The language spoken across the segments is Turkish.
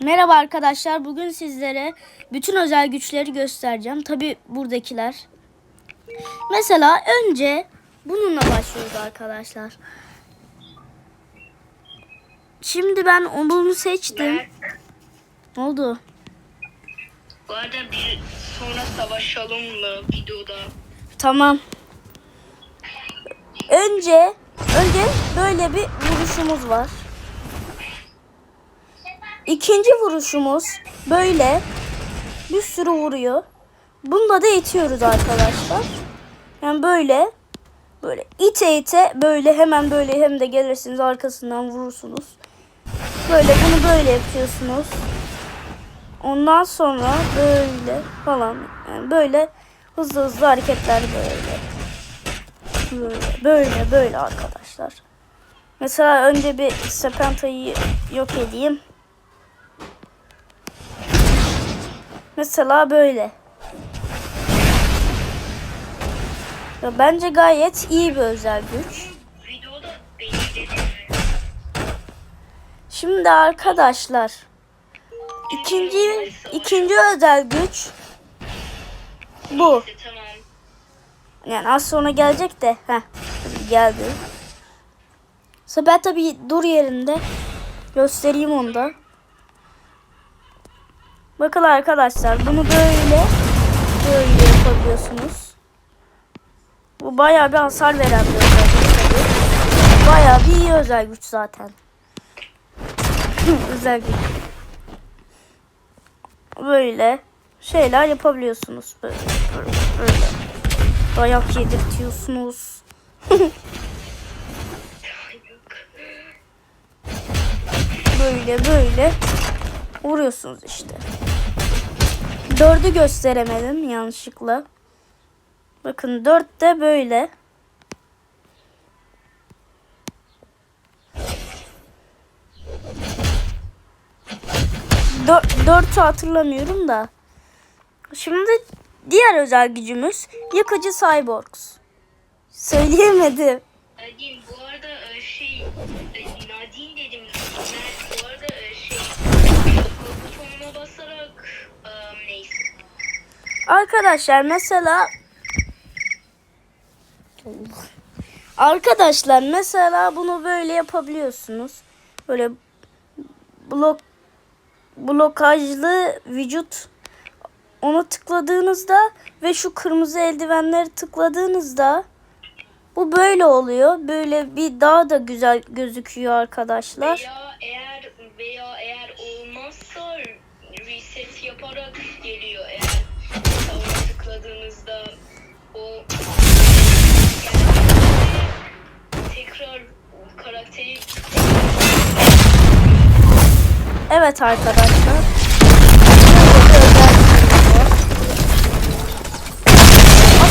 Merhaba arkadaşlar. Bugün sizlere bütün özel güçleri göstereceğim. Tabi buradakiler. Mesela önce bununla başlıyoruz arkadaşlar. Şimdi ben onu seçtim. Ne oldu? bu arada bir sonra savaşalım mı videoda? Tamam. Önce önce böyle bir vuruşumuz var. İkinci vuruşumuz böyle bir sürü vuruyor. Bunda da itiyoruz arkadaşlar. Yani böyle böyle ite ite böyle hemen böyle hem de gelirsiniz arkasından vurursunuz. Böyle bunu böyle yapıyorsunuz. Ondan sonra böyle falan yani böyle hızlı hızlı hareketler böyle. Böyle böyle böyle arkadaşlar. Mesela önce bir Serpenta'yı yok edeyim. Mesela böyle. Ya bence gayet iyi bir özel güç. Şimdi arkadaşlar ikinci ikinci özel güç bu. Yani az sonra gelecek de. Heh, geldi. Sonra ben tabii dur yerinde. Göstereyim onu da. Bakın arkadaşlar bunu böyle böyle yapabiliyorsunuz. Bu bayağı bir hasar veren bir özel güç. Bayağı bir iyi özel güç zaten. özel güç. Böyle şeyler yapabiliyorsunuz. Böyle, böyle, böyle. Dayak yedirtiyorsunuz. böyle böyle vuruyorsunuz işte. Dördü gösteremedim yanlışlıkla. Bakın dört de böyle. Dör, dörtü hatırlamıyorum da. Şimdi diğer özel gücümüz yıkıcı cyborgs. Söyleyemedim. Nadine bu arada e, şey Arkadaşlar mesela Arkadaşlar mesela bunu böyle yapabiliyorsunuz. Böyle blok blokajlı vücut onu tıkladığınızda ve şu kırmızı eldivenleri tıkladığınızda bu böyle oluyor. Böyle bir daha da güzel gözüküyor arkadaşlar. Veya eğer veya eğer olmazsa reset yaparak geliyor eğer ona tıkladığınızda o geldiğinde tekrar karakteri Evet arkadaşlar.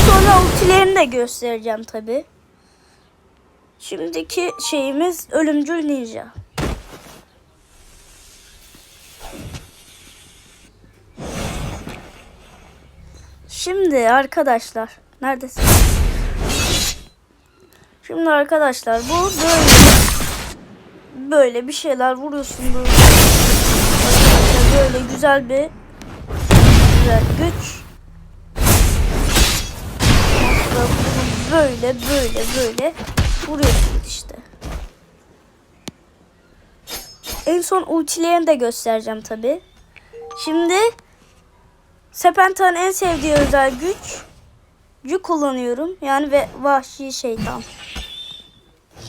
Sonra ultilerini de göstereceğim tabi. Şimdiki şeyimiz ölümcül ninja. Şimdi arkadaşlar neredesin? Şimdi arkadaşlar bu böyle böyle bir şeyler vuruyorsun böyle. Böyle güzel bir güzel güç. Böyle böyle böyle vuruyorsunuz işte. En son ultilerini de göstereceğim tabi. Şimdi Serpenta'nın en sevdiği özel güç gücü kullanıyorum. Yani ve vahşi şeytan.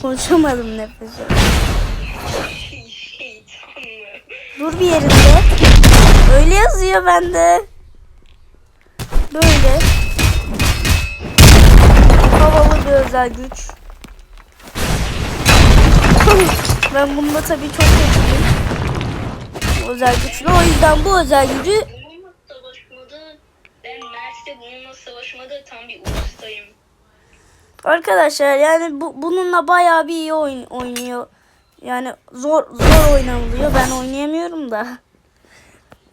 Konuşamadım nefesi. Dur bir yerinde. Öyle yazıyor bende. Böyle. Havalı bir özel güç. ben bunda tabii çok kötüyüm. Özel güçlü. O yüzden bu özel gücü. Arkadaşlar yani bu, bununla bayağı bir iyi oyun, oynuyor. Yani zor zor oynanılıyor. Ben oynayamıyorum da.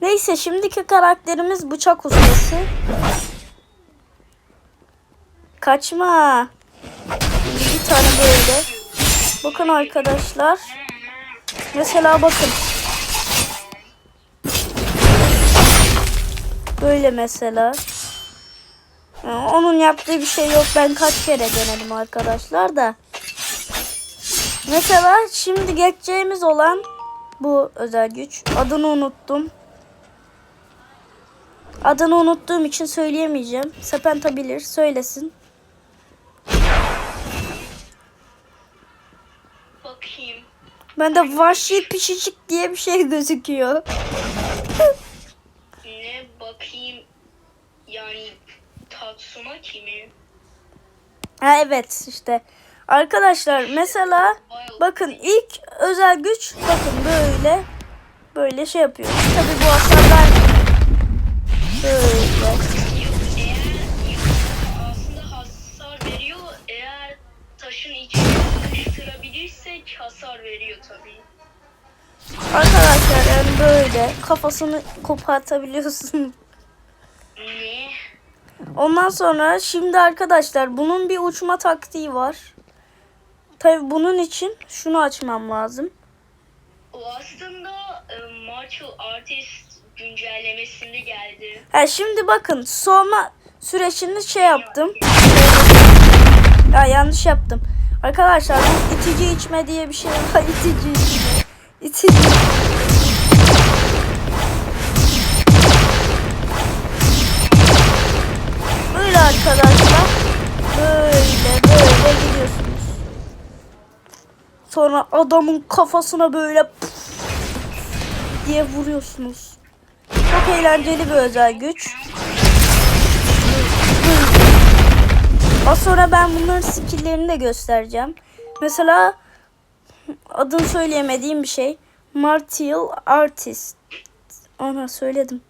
Neyse şimdiki karakterimiz bıçak ustası. Kaçma. Bir tane böyle. Bakın arkadaşlar. Mesela bakın. Böyle mesela. Yani onun yaptığı bir şey yok. Ben kaç kere denedim arkadaşlar da. Mesela şimdi geçeceğimiz olan bu özel güç. Adını unuttum. Adını unuttuğum için söyleyemeyeceğim. Sepenta bilir. Söylesin. Bakayım. Bende vahşi pişicik diye bir şey gözüküyor. Ne bakayım. Yani Tatsumaki mi? Ha evet işte. Arkadaşlar mesela bakın ilk özel güç bakın böyle böyle şey yapıyor. Tabi bu hasarlar böyle. Yok eğer yok, aslında hasar veriyor. Eğer taşın içine sıkıştırabilirsek hasar veriyor tabii. Arkadaşlar yani böyle kafasını kopartabiliyorsun. Ne? Ondan sonra şimdi arkadaşlar bunun bir uçma taktiği var. Tabi bunun için şunu açmam lazım. O aslında e, martial artist güncellemesinde geldi. Ha şimdi bakın soğuma sürecini şey yaptım. Ya yanlış yaptım. Arkadaşlar bu itici içme diye bir şey var. İtici içme. İtici. Böyle arkadaşlar. Böyle böyle gidiyorsunuz. Sonra adamın kafasına böyle diye vuruyorsunuz. Çok eğlenceli bir özel güç. Az sonra ben bunların skill'lerini de göstereceğim. Mesela adını söyleyemediğim bir şey. Martial Artist. Ana söyledim.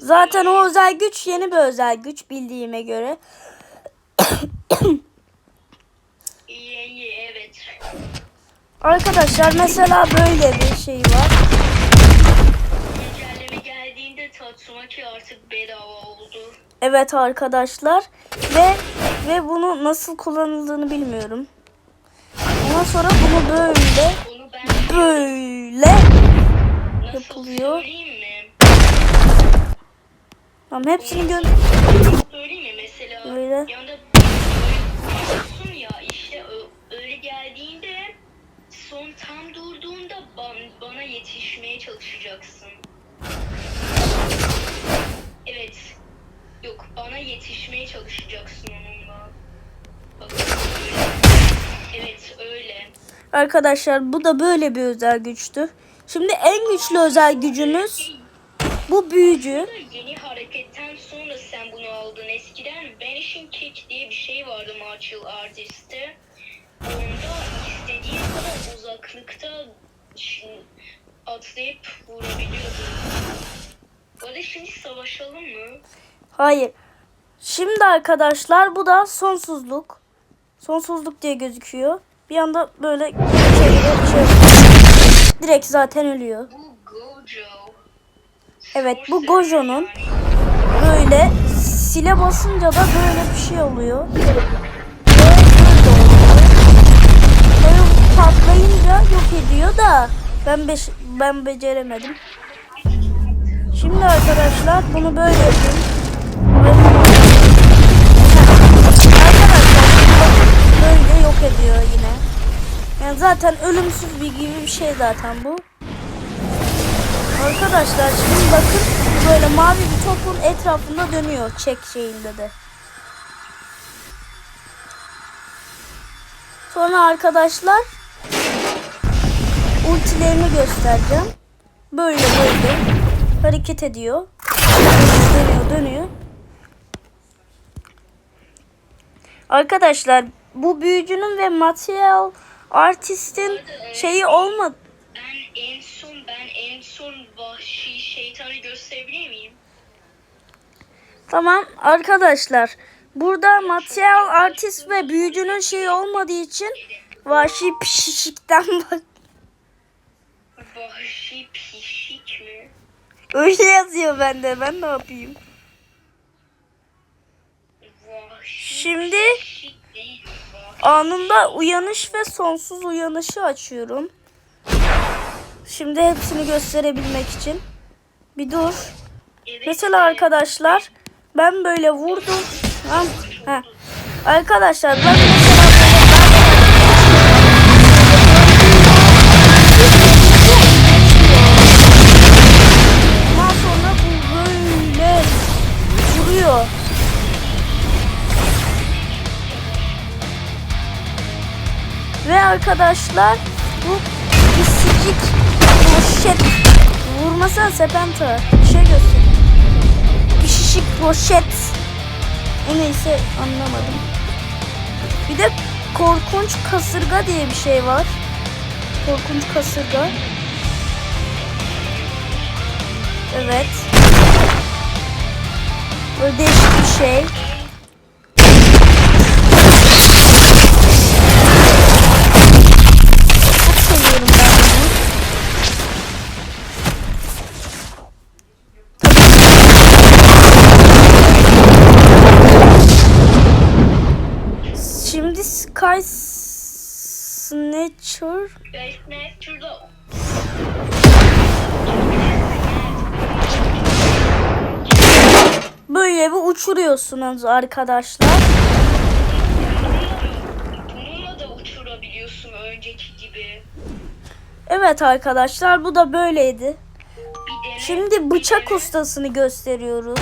Zaten o özel güç yeni bir özel güç bildiğime göre. yeni evet. Arkadaşlar mesela böyle bir şey var. Güncelleme geldiğinde Tatsumaki artık bedava oldu. Evet arkadaşlar ve ve bunu nasıl kullanıldığını bilmiyorum. Ondan sonra bunu böyle böyle yapılıyor. Tamam hepsini gö Söyleyeyim son tam durduğunda ban- bana yetişmeye çalışacaksın. Evet. Yok bana yetişmeye çalışacaksın onunla. Evet öyle. Arkadaşlar bu da böyle bir özel güçtü. Şimdi en güçlü özel gücümüz bu büyücü. Yeni hareketten sonra sen bunu aldın. Eskiden Vanishing Kick diye bir şey vardı Martial Artist'te. Onda istediğin kadar uzaklıkta atlayıp vurabiliyordun. Bu arada şimdi savaşalım mı? Hayır. Şimdi arkadaşlar bu da sonsuzluk. Sonsuzluk diye gözüküyor. Bir anda böyle çevirip şey direkt zaten ölüyor. Bu Gojo. Evet, bu Gojo'nun böyle sile basınca da böyle bir şey oluyor. Ediyor da ben beş, ben beceremedim. Şimdi arkadaşlar bunu böyle yapayım. Böyle yok ediyor yine. Yani zaten ölümsüz bir gibi bir şey zaten bu. Arkadaşlar şimdi bakın böyle mavi bir topun etrafında dönüyor çek şeyinde de. Sonra arkadaşlar ultilerini göstereceğim. Böyle böyle hareket ediyor. Dönüyor dönüyor. Arkadaşlar bu büyücünün ve material artistin şeyi olmadı. Ben en son ben en son vahşi şeytanı gösterebilir miyim? Tamam arkadaşlar. Burada material artist ve büyücünün şeyi olmadığı için vahşi pişikten bak. Vahşi pişik mi? Öyle yazıyor bende. Ben ne yapayım? Vahşi Şimdi pişik değil. Vahşi. anında uyanış ve sonsuz uyanışı açıyorum. Şimdi hepsini gösterebilmek için. Bir dur. Evet, Mesela e, arkadaşlar ben böyle vurdum. Tamam. Heh. Arkadaşlar ben mesela böyle Ve arkadaşlar bu pisicik poşet vurmasana sepenta şey göster. Pişişik poşet. O neyse anlamadım. Bir de korkunç kasırga diye bir şey var. Korkunç kasırga. Evet. Böyle değişik bir şey. Guys, ne? Şurada böyle bir uçuruyorsunuz arkadaşlar. Evet arkadaşlar bu da böyleydi. Şimdi bıçak ustasını gösteriyoruz.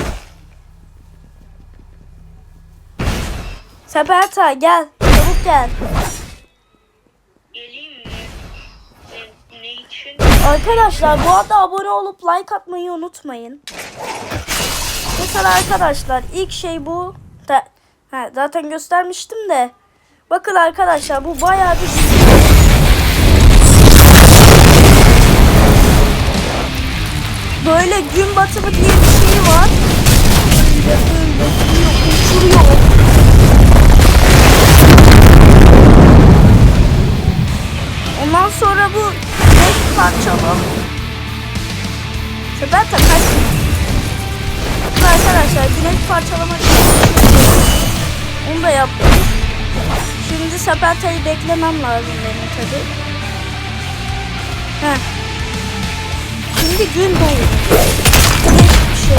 Seberta gel. Çabuk gel. Arkadaşlar bu arada abone olup like atmayı unutmayın. Mesela arkadaşlar ilk şey bu. Da, ha, zaten göstermiştim de. Bakın arkadaşlar bu bayağı bir Böyle gün batımı diye bir şey var. Böyle böyle uçuruyor. Renk parçalı. Sefer takar. Arkadaşlar güneş parçalama Onu da yaptım. Şimdi Sepeta'yı beklemem lazım benim tabi. Heh. Şimdi gün doğuyor. Değişik bir şey.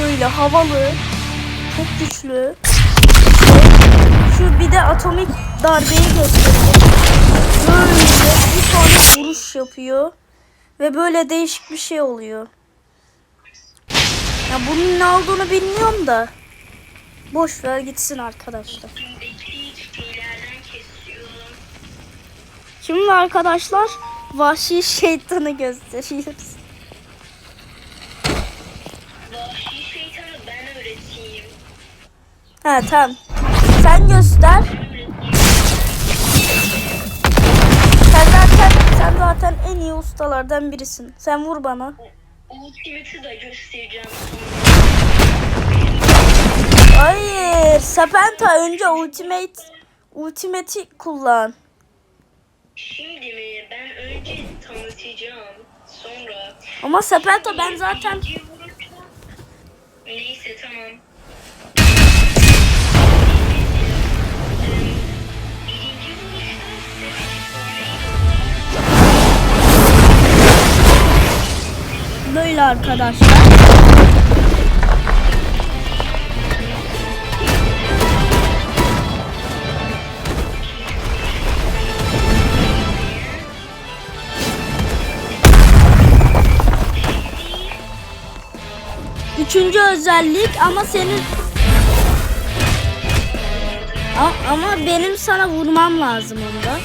Böyle havalı. Çok güçlü. Şu bir de atomik darbeyi gösteriyor. Böyle bir tane vuruş yapıyor. Ve böyle değişik bir şey oluyor. Ya bunun ne olduğunu bilmiyorum da. Boş ver gitsin arkadaşlar. Şimdi arkadaşlar vahşi şeytanı gösteriyoruz. Vahşi şeytanı ben öğreteyim. Ha tamam. Sen göster. Sen zaten sen zaten en iyi ustalardan birisin. Sen vur bana. Ultimate'ı da göstereceğim Hayır, Serpenta önce ultimate ultimate'i kullan. Şimdi mi? Ben önce tanıtacağım. Sonra. Ama Serpenta ben zaten Neyse tamam. Böyle arkadaşlar. Üçüncü özellik ama senin ama benim sana vurmam lazım onda.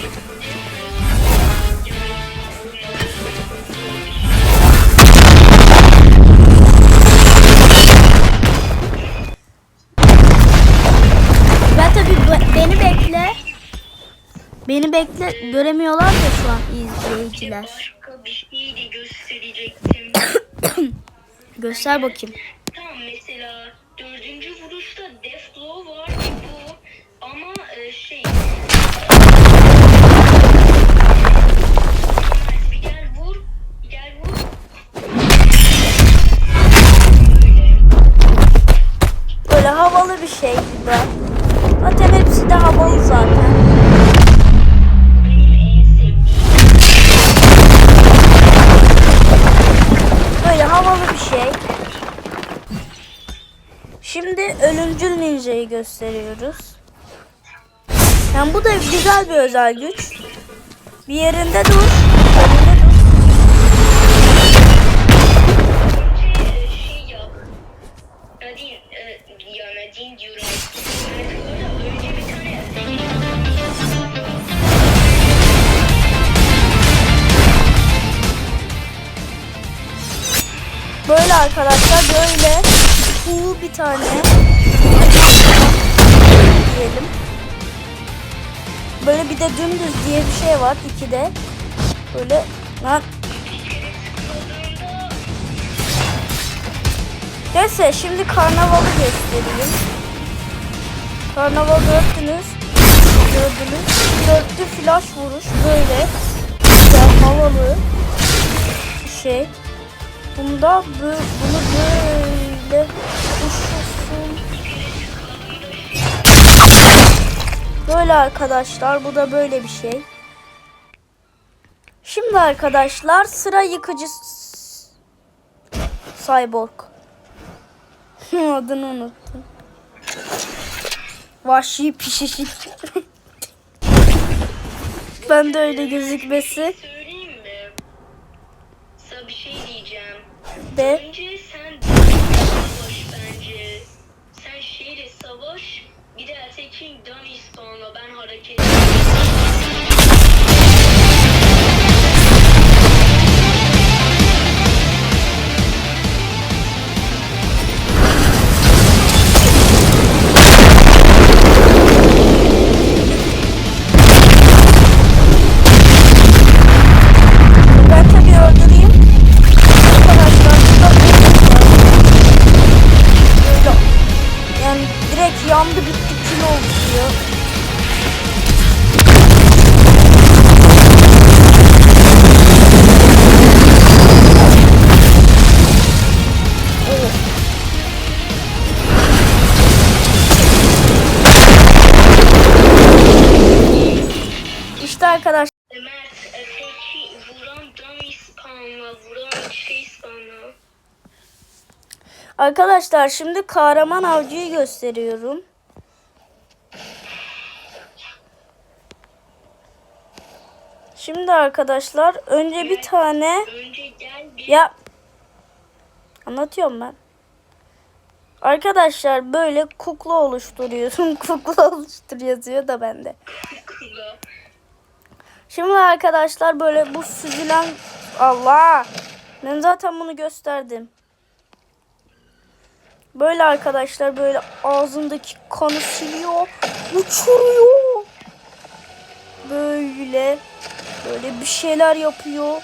Beni bekle. Beni bekle. Göremiyorlar da şu an izleyiciler. başka bir şey de gösterecektim. Göster bakayım. tamam mesela dördüncü vuruşta Death Blow var bu ama e, şey gel vur gel vur Böyle. Havalı bir şey bu gösteriyoruz. Yani bu da güzel bir özel güç. Bir yerinde dur. Böyle arkadaşlar böyle cool bir tane diyelim. Böyle bir de dümdüz diye bir şey var ikide. Böyle lan Neyse şimdi karnavalı göstereyim. Karnaval gördünüz. Gördünüz. Dörtlü flash vuruş böyle. Güzel havalı şey. Bunda bö- bunu böyle uçursun. Böyle arkadaşlar bu da böyle bir şey. Şimdi arkadaşlar sıra yıkıcı cyborg. Adını unuttum. Vahşi pişişik. ben de öyle gözükmesi. söyleyeyim mi? Sana bir şey diyeceğim. De. Önce Arkadaşlar şimdi kahraman avcıyı gösteriyorum. Şimdi arkadaşlar önce bir tane ya anlatıyorum ben. Arkadaşlar böyle kukla oluşturuyorsun. kukla oluştur yazıyor da bende. Şimdi arkadaşlar böyle bu süzülen Allah ben zaten bunu gösterdim. Böyle arkadaşlar böyle ağzındaki kanı siliyor, uçuruyor. Böyle böyle bir şeyler yapıyor.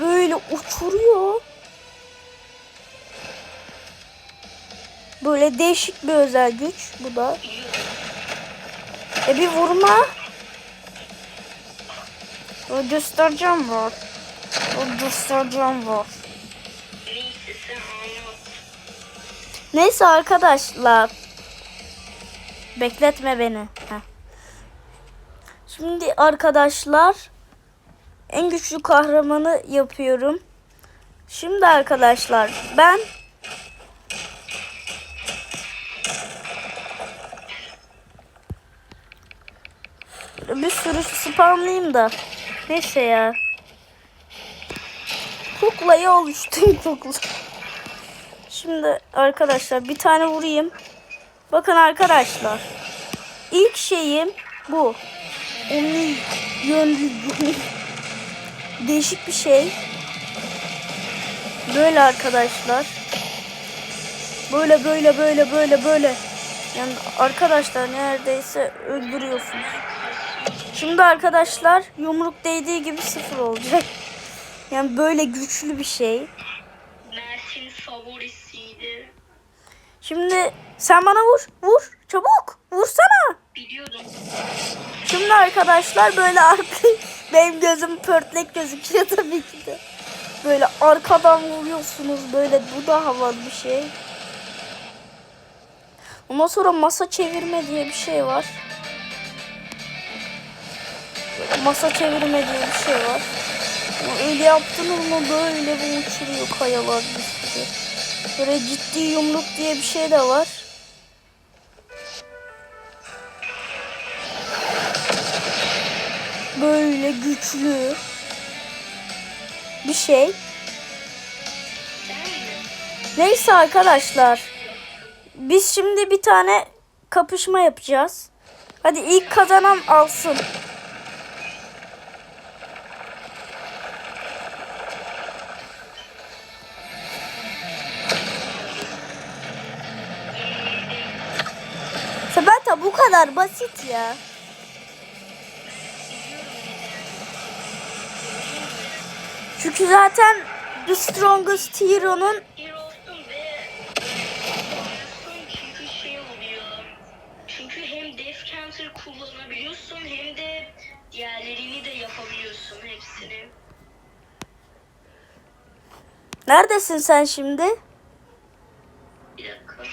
Böyle uçuruyor. Böyle değişik bir özel güç bu da. E bir vurma. O göstereceğim var. O göstereceğim var. Neyse arkadaşlar. Bekletme beni. Şimdi arkadaşlar en güçlü kahramanı yapıyorum. Şimdi arkadaşlar ben bir sürü spamlayayım da. Neyse ya. Kuklayı oluştum kukla. Şimdi arkadaşlar bir tane vurayım. Bakın arkadaşlar. İlk şeyim bu. Onun yönlü değişik bir şey. Böyle arkadaşlar. Böyle böyle böyle böyle böyle. Yani arkadaşlar neredeyse öldürüyorsunuz. Şimdi arkadaşlar yumruk değdiği gibi sıfır olacak. Yani böyle güçlü bir şey. Mert'in favorisiydi. Şimdi sen bana vur. Vur. Çabuk. Vursana. Biliyordum. Şimdi arkadaşlar böyle arka benim gözüm pörtlek gözüküyor tabii ki de. Böyle arkadan vuruyorsunuz böyle bu da havalı bir şey. Ondan sonra masa çevirme diye bir şey var. Böyle masa çevirme diye bir şey var. Öyle yaptınız mı böyle bu uçuruyor kayalar bir gerekiyor. Böyle ciddi yumruk diye bir şey de var. Böyle güçlü bir şey. Neyse arkadaşlar. Biz şimdi bir tane kapışma yapacağız. Hadi ilk kazanan alsın. Kadar basit ya. Çünkü zaten The Strongest Hero'nun kullanabiliyorsun hem de diğerlerini de yapabiliyorsun hepsini. Neredesin sen şimdi? Bir dakika.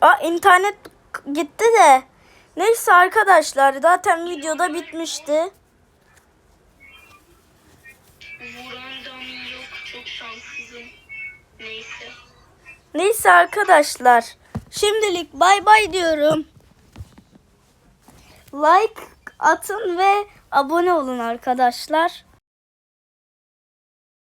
Aa internet gitti de. Neyse arkadaşlar zaten videoda bitmişti. Vuran dummy yok. Çok şanssızım. Neyse. Neyse arkadaşlar. Şimdilik bay bay diyorum. Like atın ve abone olun arkadaşlar.